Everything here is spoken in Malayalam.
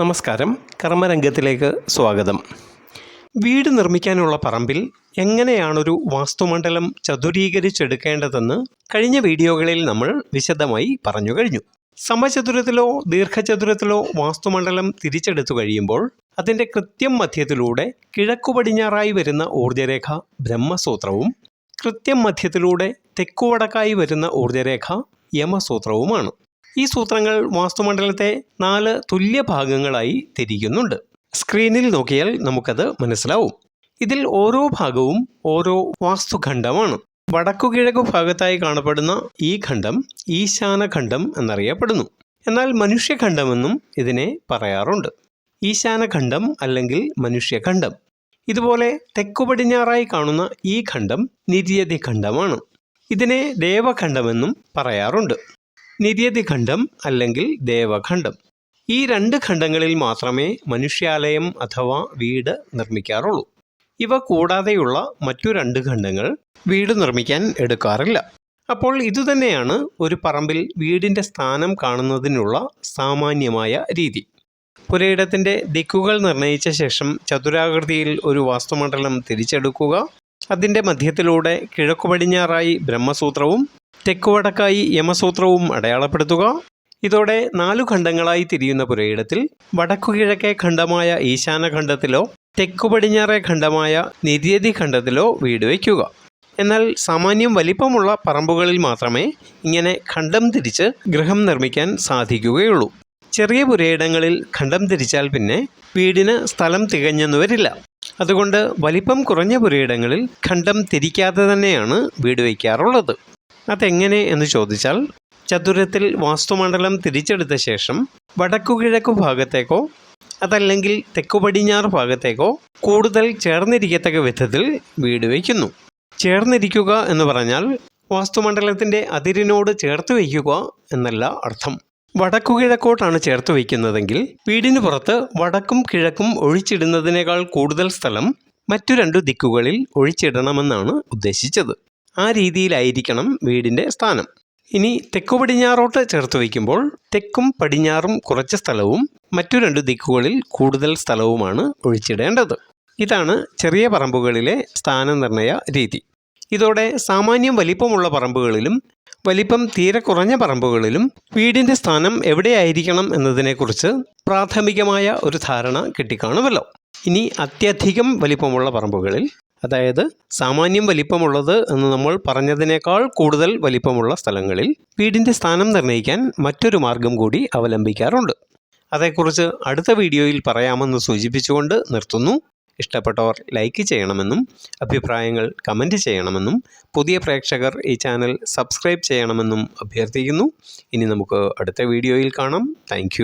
നമസ്കാരം. കർമ്മരംഗത്തിലേക്ക് സ്വാഗതം. വീട് നിർമ്മിക്കാനുള്ള പറമ്പിൽ എങ്ങനെയാണൊരു വാസ്തുമണ്ഡലം ചതുരീകരിച്ചെടുക്കേണ്ടതെന്ന് കഴിഞ്ഞ വീഡിയോകളിൽ നമ്മൾ വിശദമായി പറഞ്ഞു കഴിഞ്ഞു. സമചതുരത്തിലോ ദീർഘചതുരത്തിലോ വാസ്തുമണ്ഡലം തിരിച്ചെടുത്തു കഴിയുമ്പോൾ അതിന്റെ കൃത്യം മധ്യത്തിലൂടെ കിഴക്കു പടിഞ്ഞാറായി വരുന്ന ഊർജരേഖ ബ്രഹ്മസൂത്രവും കൃത്യം മധ്യത്തിലൂടെ തെക്കുവടക്കായി വരുന്ന ഊർജരേഖ യമസൂത്രവുമാണ്. ഈ സൂത്രങ്ങൾ വാസ്തുമണ്ഡലത്തെ നാല് തുല്യ ഭാഗങ്ങളായി തിരിക്കുന്നുണ്ട്. സ്ക്രീനിൽ നോക്കിയാൽ നമുക്കത് മനസ്സിലാവും. ഇതിൽ ഓരോ ഭാഗവും ഓരോ വാസ്തുഖണ്ഡമാണ്. വടക്കുകിഴക്കു ഭാഗത്തായി കാണപ്പെടുന്ന ഈ ഖണ്ഡം ഈശാനഖണ്ഡം എന്നറിയപ്പെടുന്നു. എന്നാൽ മനുഷ്യഖണ്ഡമെന്നും ഇതിനെ പറയാറുണ്ട്. ഈശാനഖണ്ഡം അല്ലെങ്കിൽ മനുഷ്യഖണ്ഡം. ഇതുപോലെ തെക്കു പടിഞ്ഞാറായി കാണുന്ന ഈ ഖണ്ഡം നിര്യതി ഖണ്ഡമാണ് ഇതിനെ ദേവഖണ്ഡമെന്നും പറയാറുണ്ട്. നിര്യതി ഖണ്ഡം അല്ലെങ്കിൽ ദേവഖണ്ഡം. ഈ രണ്ട് ഖണ്ഡങ്ങളിൽ മാത്രമേ മനുഷ്യാലയം അഥവാ വീട് നിർമ്മിക്കാറുള്ളൂ. ഇവ കൂടാതെയുള്ള മറ്റു രണ്ട് ഖണ്ഡങ്ങൾ വീട് നിർമ്മിക്കാൻ എടുക്കാറില്ല. അപ്പോൾ ഇതുതന്നെയാണ് ഒരു പറമ്പിൽ വീടിന്റെ സ്ഥാനം കാണുന്നതിനുള്ള സാമാന്യമായ രീതി. പുരയിടത്തിന്റെ ദിക്കുകൾ നിർണയിച്ച ശേഷം ചതുരാകൃതിയിൽ ഒരു വാസ്തുമണ്ഡലം തിരിച്ചെടുക്കുക അതിന്റെ മധ്യത്തിലൂടെ കിഴക്കു പടിഞ്ഞാറായി ബ്രഹ്മസൂത്രവും തെക്കുവടക്കായി യമസൂത്രവും അടയാളപ്പെടുത്തുക. ഇതോടെ നാലു ഖണ്ഡങ്ങളായി തിരിയുന്ന പുരയിടത്തിൽ വടക്കു കിഴക്കേ ഖണ്ഡമായ ഈശാനഖണ്ഡത്തിലോ തെക്കു പടിഞ്ഞാറേ ഖണ്ഡമായ നിര്യതി ഖണ്ഡത്തിലോ വീട് വയ്ക്കുക. എന്നാൽ സാമാന്യം വലിപ്പമുള്ള പറമ്പുകളിൽ മാത്രമേ ഇങ്ങനെ ഖണ്ഡം തിരിച്ച് ഗൃഹം നിർമ്മിക്കാൻ സാധിക്കുകയുള്ളൂ. ചെറിയ പുരയിടങ്ങളിൽ ഖണ്ഡം തിരിച്ചാൽ പിന്നെ വീടിന് സ്ഥലം തികഞ്ഞെന്ന് വരില്ല അതുകൊണ്ട് വലിപ്പം കുറഞ്ഞ പുരയിടങ്ങളിൽ ഖണ്ഡം തിരിക്കാതെ തന്നെയാണ് വീട് വയ്ക്കാറുള്ളത്. അതെങ്ങനെ എന്ന് ചോദിച്ചാൽ ചതുരത്തിൽ വാസ്തുമണ്ഡലം തിരിച്ചെടുത്ത ശേഷം വടക്കു കിഴക്കു ഭാഗത്തേക്കോ അതല്ലെങ്കിൽ തെക്കു പടിഞ്ഞാറ് ഭാഗത്തേക്കോ കൂടുതൽ ചേർന്നിരിക്കത്തക്ക വിധത്തിൽ വീട് വയ്ക്കുന്നു. ചേർന്നിരിക്കുക എന്ന് പറഞ്ഞാൽ വാസ്തുമണ്ഡലത്തിന്റെ അതിരിനോട് ചേർത്ത് വയ്ക്കുക എന്നല്ല അർത്ഥം. വടക്കു കിഴക്കോട്ടാണ് ചേർത്ത് വയ്ക്കുന്നതെങ്കിൽ വീടിന് പുറത്ത് വടക്കും കിഴക്കും ഒഴിച്ചിടുന്നതിനേക്കാൾ കൂടുതൽ സ്ഥലം മറ്റു രണ്ടു ദിക്കുകളിൽ ഒഴിച്ചിടണമെന്നാണ് ഉദ്ദേശിച്ചത്. ആ രീതിയിലായിരിക്കണം വീടിന്റെ സ്ഥാനം. ഇനി തെക്കു പടിഞ്ഞാറോട്ട് ചേർത്ത് വയ്ക്കുമ്പോൾ തെക്കും പടിഞ്ഞാറും കുറച്ച് സ്ഥലവും മറ്റു രണ്ട് ദിക്കുകളിൽ കൂടുതൽ സ്ഥലവുമാണ് ഒഴിച്ചിടേണ്ടത്. ഇതാണ് ചെറിയ പറമ്പുകളിലെ സ്ഥാനനിർണയ രീതി. ഇതോടെ സാമാന്യം വലിപ്പമുള്ള പറമ്പുകളിലും വലിപ്പം തീരെ കുറഞ്ഞ പറമ്പുകളിലും വീടിന്റെ സ്ഥാനം എവിടെയായിരിക്കണം എന്നതിനെക്കുറിച്ച് പ്രാഥമികമായ ഒരു ധാരണ കിട്ടിക്കാണുമല്ലോ. ഇനി അത്യധികം വലിപ്പമുള്ള പറമ്പുകളിൽ അതായത് സാമാന്യം വലിപ്പമുള്ളത് എന്ന് നമ്മൾ പറഞ്ഞതിനേക്കാൾ കൂടുതൽ വലിപ്പമുള്ള സ്ഥലങ്ങളിൽ വീടിന്റെ സ്ഥാനം നിർണയിക്കാൻ മറ്റൊരു മാർഗം കൂടി അവലംബിക്കാറുണ്ട്. അതേക്കുറിച്ച് അടുത്ത വീഡിയോയിൽ പറയാമെന്ന് സൂചിപ്പിച്ചുകൊണ്ട് നിർത്തുന്നു. ഇഷ്ടപ്പെട്ടവർ ലൈക്ക് ചെയ്യണമെന്നും അഭിപ്രായങ്ങൾ കമന്റ് ചെയ്യണമെന്നും പുതിയ പ്രേക്ഷകർ ഈ ചാനൽ സബ്സ്ക്രൈബ് ചെയ്യണമെന്നും അഭ്യർത്ഥിക്കുന്നു. ഇനി നമുക്ക് അടുത്ത വീഡിയോയിൽ കാണാം. താങ്ക്